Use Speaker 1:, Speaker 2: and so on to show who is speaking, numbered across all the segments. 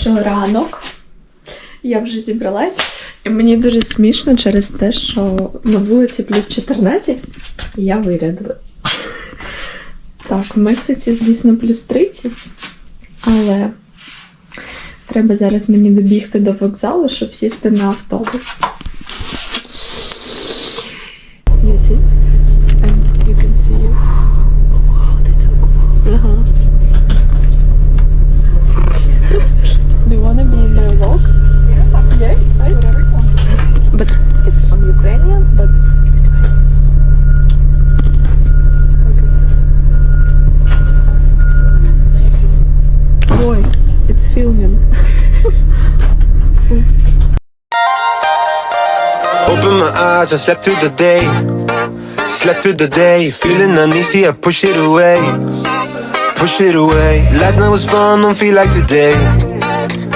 Speaker 1: що ранок. Я вже зібралась. І мені дуже смішно через те, що на вулиці плюс 14 я вирядила. Так, в Мексиці, звісно, плюс 30, але треба зараз мені добігти до вокзалу, щоб сісти на автобус. You see? And you can see you. Wow, that's so cool. Ага. Do Yeah. Yeah, it's fine. But it's on Ukrainian, but it's fine. Okay. Ой, it's filming. Oops.
Speaker 2: Open my eyes, I slept through the day. Slept through the day, feeling uneasy, I push it away. Push it away. Last night was fun, don't feel like today.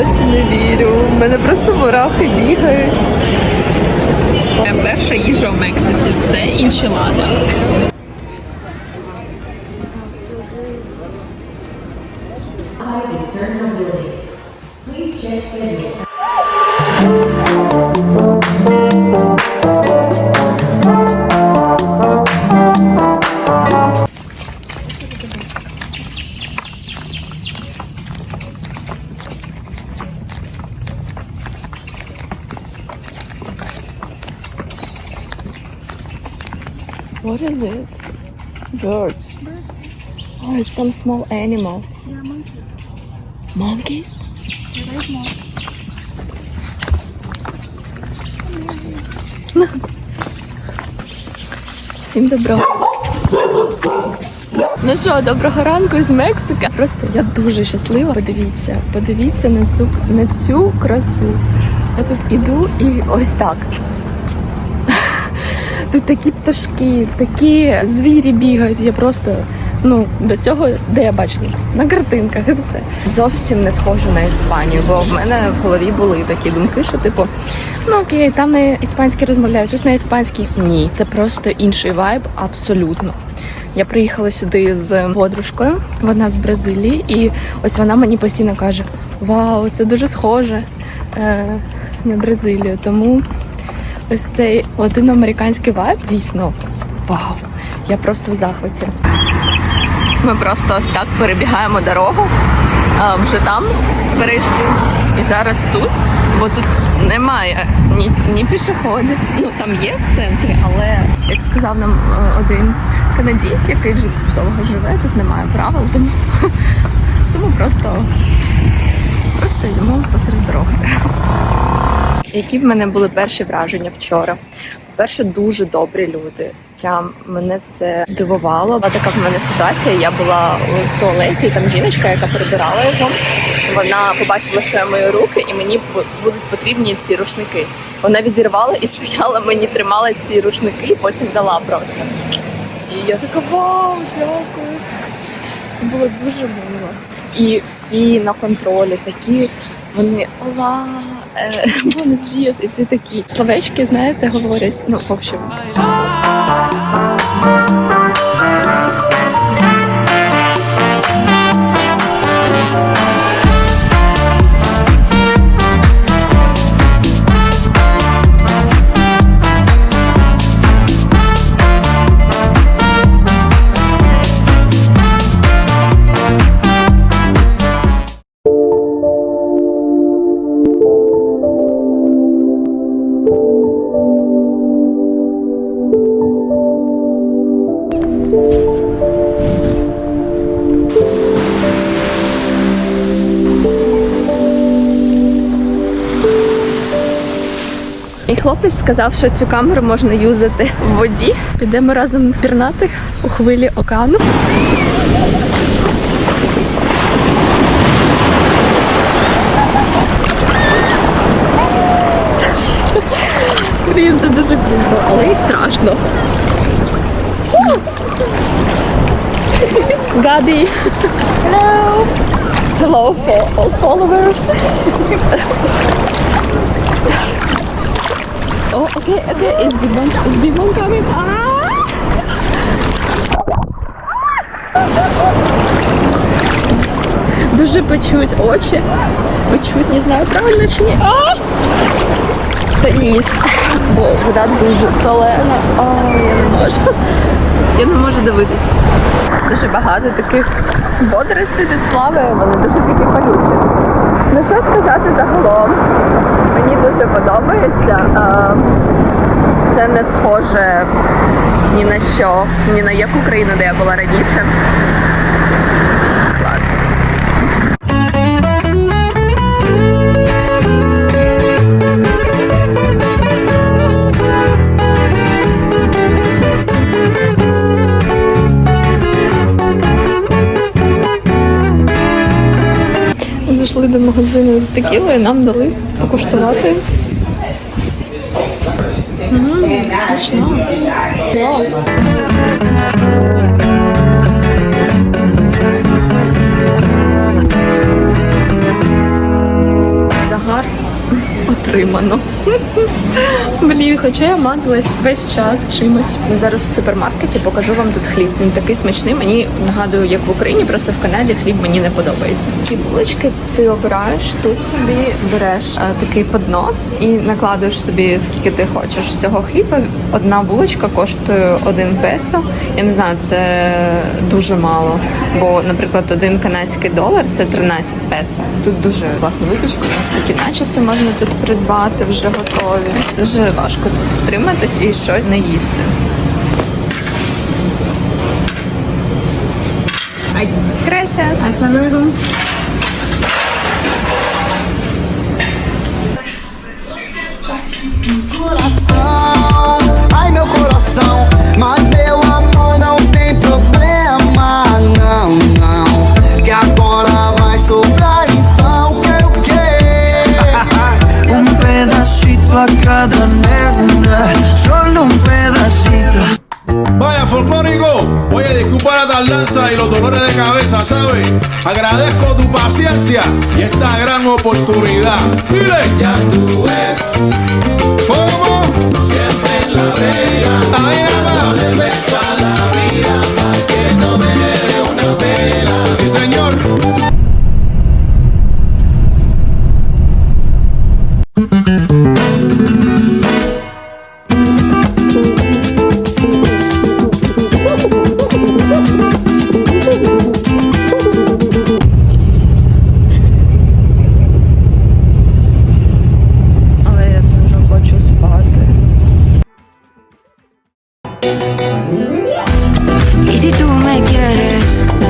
Speaker 1: досі не вірю. У мене просто мурахи бігають. Перша їжа в Мексиці це іншелада. What is it? Birds. Oh, it's some small animal.
Speaker 3: Yeah, monkeys.
Speaker 1: Monkeys?
Speaker 3: They're very small.
Speaker 1: Всім доброго. Ну що, доброго ранку з Мексики. Просто я дуже щаслива. Подивіться, подивіться на цю на цю красу. Я тут іду і ось так. Тут такі пташки, такі звірі бігають. Я просто ну до цього, де я бачила, на картинках і все. Зовсім не схоже на Іспанію, бо в мене в голові були такі думки, що типу, ну окей, там на іспанській розмовляють, тут на іспанській. Ні, це просто інший вайб, абсолютно. Я приїхала сюди з подружкою, вона з Бразилії, і ось вона мені постійно каже: Вау, це дуже схоже е, на Бразилію. Тому ось цей латиноамериканський вайб дійсно вау. Я просто в захваті. Ми просто ось так перебігаємо дорогу. А, вже там перейшли. І зараз тут, бо тут немає ні, ні пішоходів. Ну там є в центрі, але як сказав нам е, один канадієць, який вже довго живе, тут немає правил, тому, тому просто, просто йдемо посеред дороги. Які в мене були перші враження вчора? По-перше, дуже добрі люди. Прям мене це здивувало. Була така в мене ситуація. Я була в туалеті, і там жіночка, яка прибирала його. Вона побачила, що я мою руки, і мені будуть потрібні ці рушники. Вона відірвала і стояла мені, тримала ці рушники, і потім дала просто. І я така вау, дякую. Це було дуже мило. І всі на контролі такі, вони ола, е, buenos і всі такі словечки, знаєте, говорять. Ну, в общем. І хлопець сказав, що цю камеру можна юзати в воді. Підемо разом пірнати у хвилі океану. Блін, це дуже круто, але й страшно. Габі! Hello! Hello for all followers! oh, okay, okay, it's big one, it's big one coming. Ah! Дуже печуть очі. Печуть, не знаю, правильно чи ні. А! Та ніс. Бо вода дуже солена. О, я не можу. Я не можу дивитись. Дуже багато таких водоростей тут плаває, вони дуже такі колючі. Ну що сказати загалом? Мені дуже подобається. Це не схоже ні на що, ні на яку країну, де я була раніше. Зайшли до магазину з текілою, нам дали покуштувати. Ммм, смачно. Загар отримано. Блін, хоча я мазалась весь час чимось. Зараз у супермаркеті покажу вам тут хліб. Він такий смачний. Мені нагадую, як в Україні, просто в Канаді хліб мені не подобається. Такі булочки ти обираєш, тут собі береш е, такий поднос і накладуєш собі скільки ти хочеш з цього хліба. Одна булочка коштує один песо. Я не знаю, це дуже мало. Бо, наприклад, один канадський долар це 13 песо. Тут дуже класна випічка. У нас можна тут придбати вже готові. Дуже важко тут втриматись і щось не їсти. Gracias.
Speaker 4: Tardanza y los dolores de cabeza, ¿sabes? Agradezco tu paciencia y esta gran oportunidad. Dile, ya tú ves. ¿Cómo?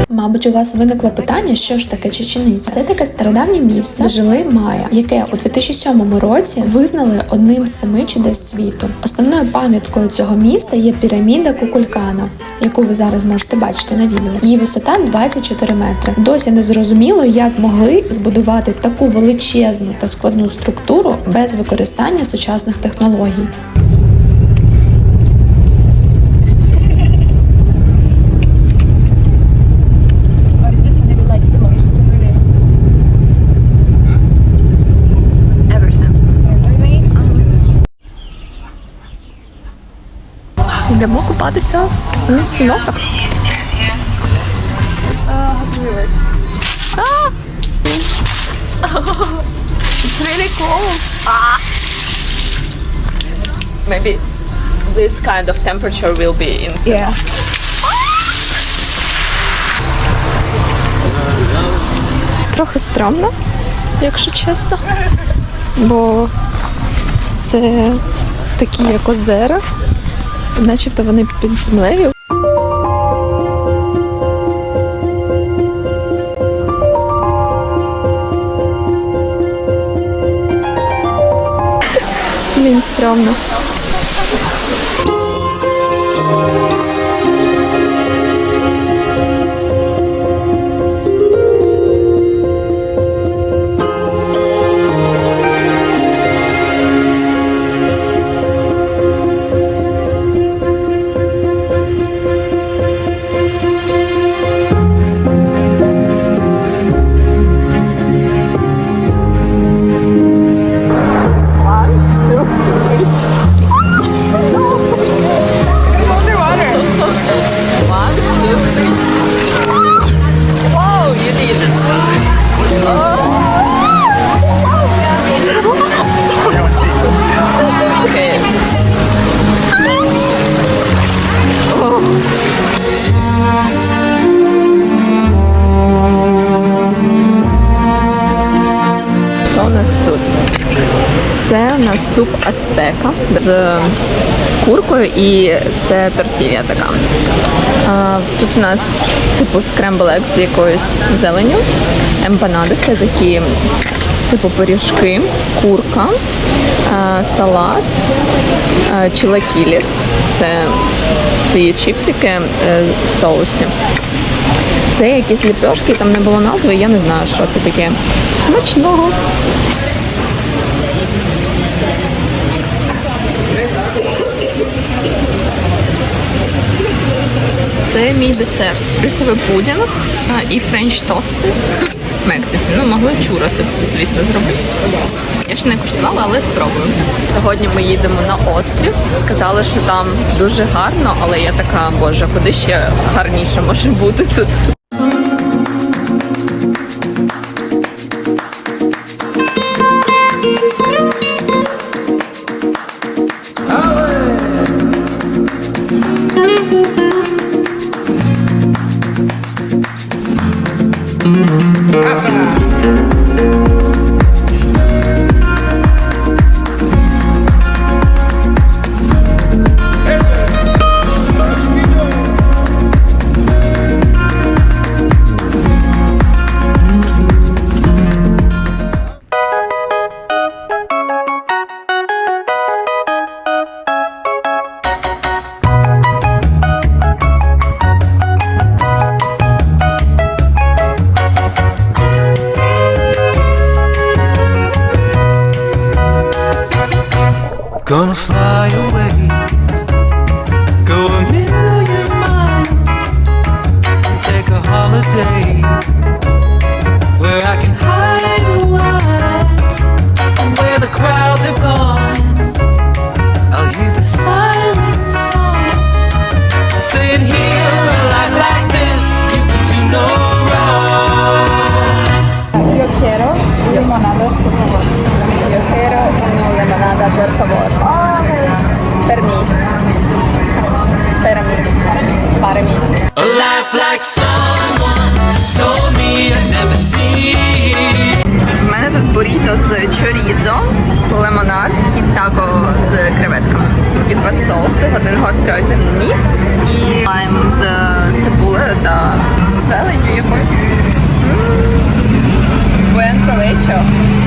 Speaker 5: Мабуть, у вас виникло питання, що ж таке чечениця. Це таке стародавнє місце, де жили майя, яке у 2007 році визнали одним з семи чудес світу. Основною пам'яткою цього міста є піраміда Кукулькана, яку ви зараз можете бачити на відео. Її висота 24 метри. Досі не зрозуміло, як могли збудувати таку величезну та складну структуру без використання сучасних технологій.
Speaker 1: Купатися в сіноках. Ah! It's really cold. Ah! Maybe this kind of temperature will be in Yeah. Трохи стрьомно, якщо чесно. Бо це такі як озера, начебто вони під землею. Блін, стрьомно. Суп ацтека з куркою і це тортілля така. Тут у нас типу скрембл-ек з якоюсь зеленю. Емпанади це такі типу пиріжки, курка, салат, чилакіліс. Це ці чіпсики е, в соусі. Це якісь ліпешки, там не було назви, я не знаю, що це таке. Смачного. Це мій десерт. Рисовий пудінг і френч тости. в Мексиці. Ну, могли чуроси, звісно, зробити. Я ще не куштувала, але спробую. Сьогодні ми їдемо на острів. Сказали, що там дуже гарно, але я така, боже, куди ще гарніше може бути тут. З чорізо, лимонад і тако з креветками. І два соуси, один гострий, один ні. І лайм з цибулею та зеленю якоюсь. Buen provecho.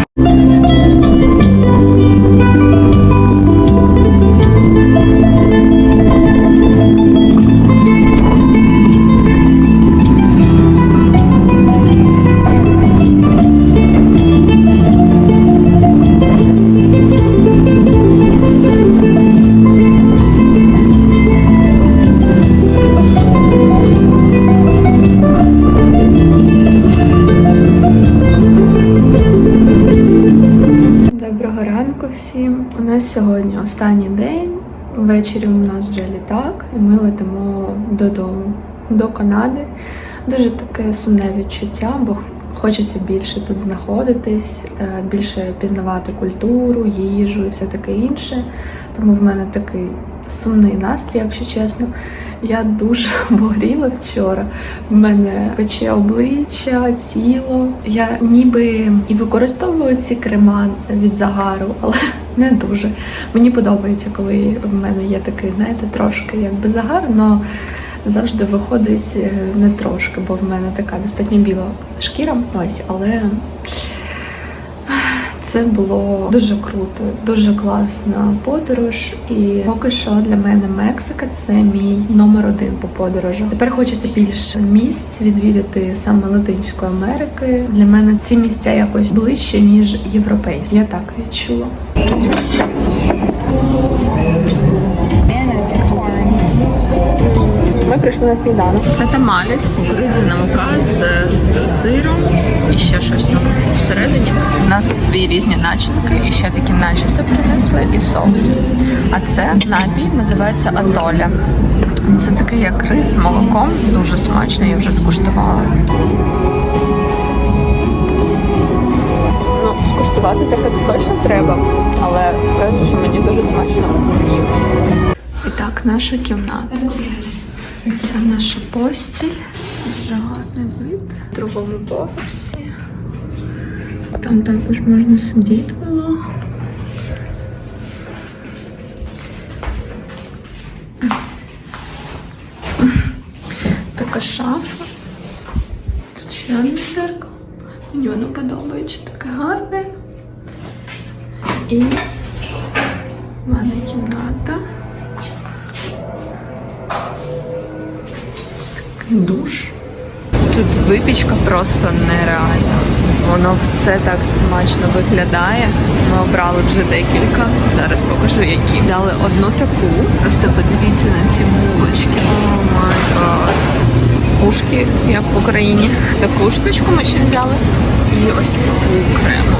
Speaker 1: До Канади. Дуже таке сумне відчуття, бо хочеться більше тут знаходитись, е, більше пізнавати культуру, їжу і все таке інше. Тому в мене такий сумний настрій, якщо чесно. Я дуже обгоріла вчора. В мене пече обличчя, тіло. Я ніби і використовую ці крема від загару, але не дуже. Мені подобається, коли в мене є такий, знаєте, трошки якби загар, але завжди виходить е, не трошки, бо в мене така достатньо біла шкіра. Ось, але це було дуже круто, дуже класна подорож. І поки що для мене Мексика це мій номер один по подорожу. Тепер хочеться більше місць відвідати саме Латинської Америки. Для мене ці місця якось ближче ніж європейські. Я так відчула. Прийшли на сніданок. Це тамаліс, кукурудзяна мука з сиром і ще щось там всередині. У нас дві різні начинки, і ще такі начіси принесли, і соус. А це напій називається атоля. Це такий як рис з молоком, дуже смачно, я вже скуштувала. Ну, скуштувати таке точно треба, але скажу, що мені дуже смачно. І так, наша кімната. Це наша постіль. Дуже гарний вид. В другому боксі. Там також можна сидіти було. Така шафа. Тут ще одне зеркало. Мені воно подобається, таке гарне. І в мене кімната. Душ. Тут випічка просто нереальна. Воно все так смачно виглядає. Ми обрали вже декілька. Зараз покажу, які. Взяли одну таку. Просто подивіться на ці булочки. О май гад. Ушки, як в Україні. Таку штучку ми ще взяли. І ось таку крему.